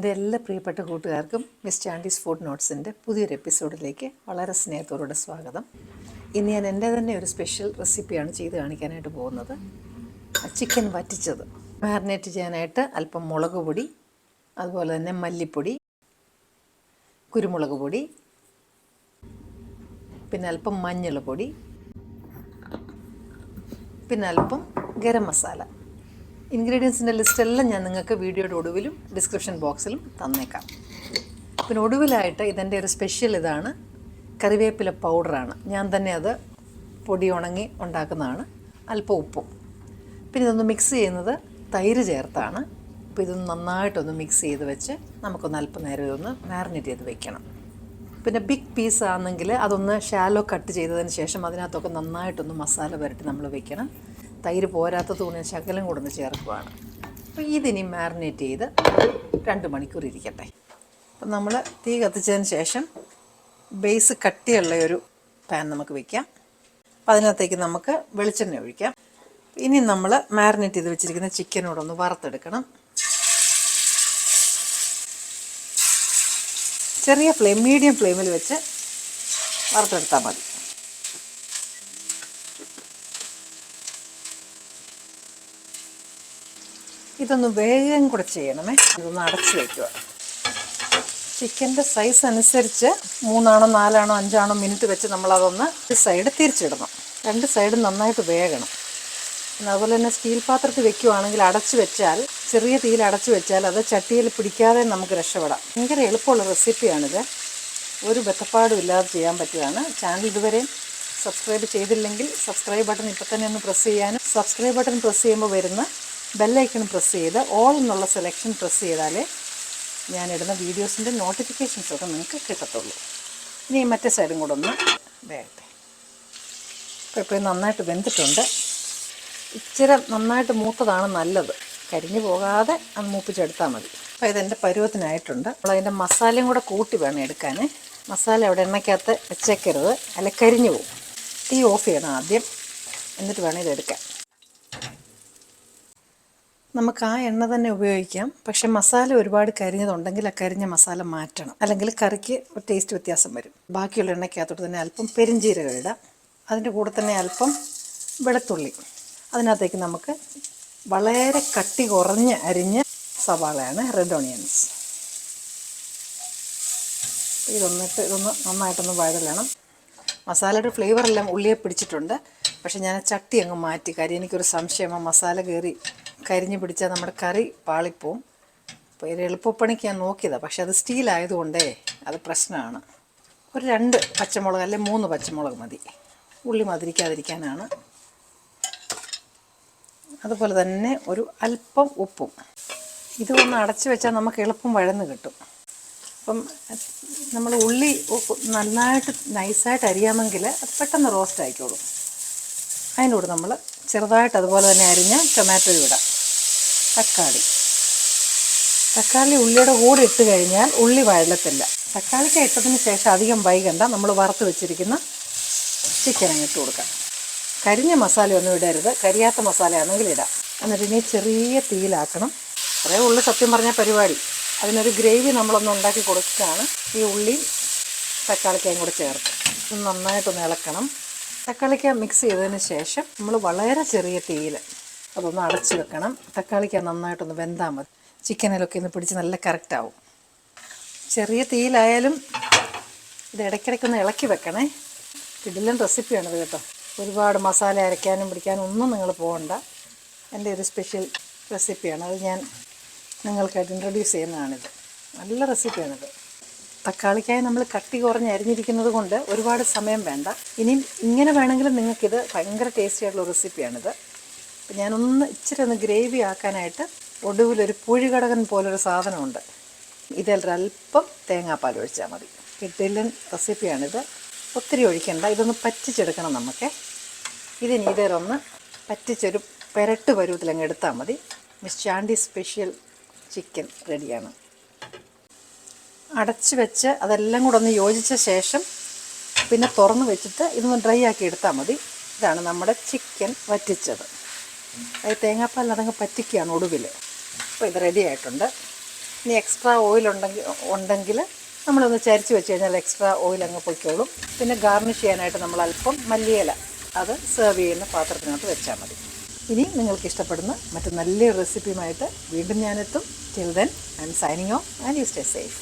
പ്രിയപ്പെട്ട കൂട്ടുകാർക്കും miss ചാൻഡീസ് food നോട്ട്സിന്റെ പുതിയൊരു എപ്പിസോഡിലേക്ക് വളരെ സ്നേഹത്തോടെ സ്വാഗതം. ഇന്ന് ഞാൻ എന്റെ തന്നെ ഒരു സ്പെഷ്യൽ റെസിപ്പിയാണ് ചെയ്ത് കാണിക്കാനായിട്ട് പോകുന്നത്. ചിക്കൻ വറ്റിച്ചത്. മാരിനേറ്റ് ചെയ്യാനായിട്ട് അല്പം മുളക് പൊടി അതുപോലെ തന്നെ മല്ലിപ്പൊടി കുരുമുളക് പൊടി പിന്നെ അല്പം മഞ്ഞൾ പൊടി പിന്നെ അല്പം ഗരം മസാല. ഇൻഗ്രീഡിയൻസിന്റെ ലിസ്റ്റെല്ലാം ഞാൻ നിങ്ങൾക്ക് വീഡിയോയുടെ ഒടുവിലും ഡിസ്ക്രിപ്ഷൻ ബോക്സിലും തന്നേക്കാം. പിന്നെ ഒടുവിലായിട്ട് ഇതിന്റെ ഒരു സ്പെഷ്യൽ ഇതാണ്. കറിവേപ്പില പൗഡറാണ്. ഞാൻ തന്നെ അത് പൊടി ഉണങ്ങി ഉണ്ടാക്കുന്നതാണ്. അല്പം ഉപ്പും. പിന്നെ ഇതൊന്ന് മിക്സ് ചെയ്യുന്നത് തൈര് ചേർത്താണ്. അപ്പോൾ ഇതൊന്ന് നന്നായിട്ടൊന്ന് മിക്സ് ചെയ്ത് വെച്ച് നമുക്കൊന്ന് അല്പം നേരം ഇതൊന്ന് മാറിനേറ്റ് ചെയ്ത് വെക്കണം. പിന്നെ ബിഗ് പീസ് ആണെങ്കിൽ അതൊന്ന് ഷാലോ കട്ട് ചെയ്തതിന് ശേഷം അതിനകത്തൊക്കെ നന്നായിട്ടൊന്ന് മസാല പുരട്ടി നമ്മൾ വെക്കണം. തൈര് പോരാത്ത തൂണിന് ശകലം കൂടെ ഒന്ന് ചേർക്കുവാണ്. അപ്പോൾ ഇതിനി മാറിനേറ്റ് ചെയ്ത് രണ്ട് മണിക്കൂർ ഇരിക്കട്ടെ. അപ്പം നമ്മൾ തീ കത്തിച്ചതിന് ശേഷം ബേസ് കട്ടിയുള്ള ഒരു പാൻ നമുക്ക് വയ്ക്കാം അപ്പം അതിനകത്തേക്ക് നമുക്ക് വെളിച്ചെണ്ണ ഒഴിക്കാം. ഇനി നമ്മൾ മാരിനേറ്റ് ചെയ്ത് വെച്ചിരിക്കുന്ന ചിക്കനോടൊന്ന് വറുത്തെടുക്കണം. ചെറിയ ഫ്ലെയിം മീഡിയം ഫ്ലെയിമിൽ വെച്ച് വറുത്തെടുത്താൽ മതി. ഇതൊന്ന് വേഗം കൂടെ ചെയ്യണമേ. ഇതൊന്ന് അടച്ചു വയ്ക്കുക ചിക്കന്റെ സൈസ് അനുസരിച്ച് മൂന്നാണോ നാലാണോ അഞ്ചാണോ മിനിറ്റ് വെച്ച് നമ്മളതൊന്ന് സൈഡ് തിരിച്ചിടണം. രണ്ട് സൈഡും നന്നായിട്ട് വേകണം. അതുപോലെ തന്നെ സ്റ്റീൽ പാത്രത്തിൽ വെക്കുവാണെങ്കിൽ അടച്ചു വെച്ചാൽ ചെറിയ തീയിൽ അടച്ചു വെച്ചാൽ അത് ചട്ടിയിൽ പിടിക്കാതെ നമുക്ക് രക്ഷപ്പെടാം. ഭയങ്കര എളുപ്പമുള്ള റെസിപ്പിയാണിത് ഒരു ബത്തപ്പാടും ഇല്ലാതെ ചെയ്യാൻ പറ്റുകയാണ്. ചാനൽ ഇതുവരെയും സബ്സ്ക്രൈബ് ചെയ്തില്ലെങ്കിൽ സബ്സ്ക്രൈബ് ബട്ടൺ ഇപ്പം തന്നെ ഒന്ന് പ്രസ് ചെയ്യാനും സബ്സ്ക്രൈബ് ബട്ടൺ പ്രസ് ചെയ്യുമ്പോൾ വരുന്ന ബെല്ലൈക്കൺ പ്രസ് ചെയ്ത് ഓൾ എന്നുള്ള സെലക്ഷൻ പ്രസ് ചെയ്താലേ ഞാനിടുന്ന വീഡിയോസിന്റെ നോട്ടിഫിക്കേഷൻസൊക്കെ നിങ്ങൾക്ക് കിട്ടത്തുള്ളൂ. ഇനി മറ്റേ സൈഡും കൂടെ ഒന്ന് വേകട്ടെ ഇപ്പോൾ ഇപ്പോൾ നന്നായിട്ട് വെന്തിട്ടുണ്ട്. ഇച്ചിരി നന്നായിട്ട് മൂത്തതാണ് നല്ലത്. കരിഞ്ഞു പോകാതെ അത് മൂപ്പിച്ചെടുത്താൽ മതി. അപ്പോൾ ഇതെന്റെ പരുവത്തിനായിട്ടുണ്ട്. അപ്പോൾ അതിന്റെ മസാലയും കൂടെ കൂട്ടി വേണം എടുക്കാൻ മസാല അവിടെ എണ്ണയ്ക്കകത്ത് വെച്ചേക്കരുത്. അല്ല കരിഞ്ഞു പോകും. തീ ഓഫ് ചെയ്യണം ആദ്യം. എന്നിട്ട് വേണം ഇതെടുക്കാൻ. നമുക്ക് ആ എണ്ണ തന്നെ ഉപയോഗിക്കാം. പക്ഷെ മസാല ഒരുപാട് കരിഞ്ഞതുണ്ടെങ്കിൽ ആ കരിഞ്ഞ മസാല മാറ്റണം. അല്ലെങ്കിൽ കറിക്ക് ഒരു ടേസ്റ്റ് വ്യത്യാസം വരും. ബാക്കിയുള്ള എണ്ണയ്ക്കകത്തോട്ട് തന്നെ അല്പം പെരിഞ്ചീരകം ഇടാം. അതിന്റെ കൂടെ തന്നെ അല്പം വെളുത്തുള്ളി. അതിനകത്തേക്ക് നമുക്ക് വളരെ കട്ടി കുറഞ്ഞ് അരിഞ്ഞ സവാളയാണ് റെഡ് ഓണിയൻസ് ഇതൊന്നിട്ട് ഇതൊന്ന് നന്നായിട്ടൊന്ന് വഴലണം. മസാലയുടെ ഫ്ലേവറെല്ലാം ഉള്ളിയെ പിടിച്ചിട്ടുണ്ട്. പക്ഷെ ഞാൻ ചട്ടി അങ്ങ് മാറ്റി. കാര്യം എനിക്കൊരു സംശയം. ആ മസാല കയറി കരിഞ്ഞ് പിടിച്ചാൽ നമ്മുടെ കറി പാളിപ്പോവും. അപ്പോൾ ഒരു എളുപ്പപ്പണിക്ക് ഞാൻ നോക്കിയതാണ് പക്ഷെ അത് സ്റ്റീലായതുകൊണ്ടേ അത് പ്രശ്നമാണ്. ഒരു രണ്ട് പച്ചമുളക് അല്ലെങ്കിൽ മൂന്ന് പച്ചമുളക് മതി. ഉള്ളി മതിരിക്കാതിരിക്കാനാണ് അതുപോലെ തന്നെ ഒരു അല്പം ഉപ്പും. ഇത് ഒന്ന് അടച്ചു വെച്ചാൽ നമുക്ക് എളുപ്പം വഴന്ന് കിട്ടും. അപ്പം നമ്മൾ ഉള്ളി നന്നായിട്ട് നൈസായിട്ട് അരിയാമെങ്കിൽ അത് പെട്ടെന്ന് റോസ്റ്റ് ആയിക്കോളും. അതിനോട് നമ്മൾ ചെറുതായിട്ട് അതുപോലെ തന്നെ അരിഞ്ഞ ടൊമാറ്റോ ഇടാം തക്കാളി. തക്കാളി ഉള്ളിയുടെ കൂടെ ഇട്ട് കഴിഞ്ഞാൽ ഉള്ളി വഴലത്തില്ല. തക്കാളിക്ക് ഇട്ടതിന് ശേഷം അധികം വൈകണ്ട. നമ്മൾ വറുത്ത് വെച്ചിരിക്കുന്ന ചിക്കൻ ഇട്ട് കൊടുക്കാം. കരിഞ്ഞ മസാല ഒന്നും ഇടരുത്. കരിയാത്ത മസാലയാണെങ്കിൽ ഇടാം. എന്നിട്ട് ഇനി ചെറിയ തീയിലാക്കണം. കുറേ ഉള്ളി സത്യം പറഞ്ഞ പരിപാടി. അതിനൊരു ഗ്രേവി നമ്മളൊന്ന് ഉണ്ടാക്കി കൊടുക്കുകയാണ് ഈ ഉള്ളിയും തക്കാളിക്കയും കൂടെ ചേർത്ത്. നന്നായിട്ടൊന്ന് ഇളക്കണം. തക്കാളിക്ക മിക്സ് ചെയ്തതിന് ശേഷം നമ്മൾ വളരെ ചെറിയ തീയിൽ അതൊന്ന് അടച്ചു വെക്കണം. തക്കാളിക്ക് നന്നായിട്ടൊന്ന് വെന്താൽ മതി. ചിക്കനിലൊക്കെ ഒന്ന് പിടിച്ച് നല്ല കറക്റ്റാവും ചെറിയ തീയിലായാലും ഇത് ഇടയ്ക്കിടയ്ക്കൊന്ന് ഇളക്കി വെക്കണേ. കിടിലൻ റെസിപ്പിയാണിത് കേട്ടോ. ഒരുപാട് മസാല അരയ്ക്കാനും പിടിക്കാനും ഒന്നും നിങ്ങൾ പോകണ്ട. എന്റെ ഒരു സ്പെഷ്യൽ റെസിപ്പിയാണ് അത് ഞാൻ നിങ്ങൾക്കായിട്ട് ഇൻട്രൊഡ്യൂസ് ചെയ്യുന്നതാണിത്. നല്ല റെസിപ്പിയാണിത് തക്കാളിക്കായി നമ്മൾ കട്ടി കുറഞ്ഞ് അരിഞ്ഞിരിക്കുന്നത് കൊണ്ട് ഒരുപാട് സമയം വേണ്ട. ഇനിയും ഇങ്ങനെ വേണമെങ്കിലും നിങ്ങൾക്കിത് ഭയങ്കര ടേസ്റ്റി ആയിട്ടുള്ള റെസിപ്പിയാണിത് അപ്പം ഞാനൊന്ന് ഇച്ചിരി ഒന്ന് ഗ്രേവി ആക്കാനായിട്ട് ഒടുവിലൊരു പുഴികടകൻ പോലൊരു സാധനമുണ്ട്. ഇതിലൊരല്പം തേങ്ങാപ്പാൽ ഒഴിച്ചാൽ മതി. കിട്ടില്ലൻ റെസിപ്പിയാണിത്. ഒത്തിരി ഒഴിക്കണ്ട. ഇതൊന്ന് പറ്റിച്ചെടുക്കണം നമുക്ക് ഇതിന് ഇതിലൊന്ന് പറ്റിച്ചൊരു പെരട്ട് പരുവത്തിലങ്ങ് എടുത്താൽ മതി. മിസ് ചാണ്ടി സ്പെഷ്യൽ ചിക്കൻ റെഡിയാണ്. അടച്ച് വെച്ച് അതെല്ലാം കൂടെ ഒന്ന് യോജിച്ച ശേഷം പിന്നെ തുറന്ന് വെച്ചിട്ട് ഇതൊന്ന് ഡ്രൈ ആക്കി എടുത്താൽ മതി. ഇതാണ് നമ്മുടെ ചിക്കൻ വറ്റിച്ചത്. അത് തേങ്ങാപ്പാലിനടങ്ങ് പറ്റിക്കുകയാണ് ഒടുവിൽ. അപ്പോൾ ഇത് റെഡി ആയിട്ടുണ്ട്. ഇനി എക്സ്ട്രാ ഓയിൽ ഉണ്ടെങ്കിൽ ഉണ്ടെങ്കിൽ നമ്മളൊന്ന് ചരിച്ച് വെച്ച് കഴിഞ്ഞാൽ എക്സ്ട്രാ ഓയിൽ അങ്ങ് പൊയ്ക്കോളും. പിന്നെ ഗാർണിഷ് ചെയ്യാനായിട്ട് നമ്മൾ അല്പം മല്ലിയില അത് സെർവ് ചെയ്യുന്ന പാത്രത്തിനകത്ത് വെച്ചാൽ മതി. ഇനി നിങ്ങൾക്ക് ഇഷ്ടപ്പെടുന്ന മറ്റു നല്ലൊരു റെസിപ്പിയുമായിട്ട് വീണ്ടും ഞാനെത്തും. Till then I'm signing off and you stay safe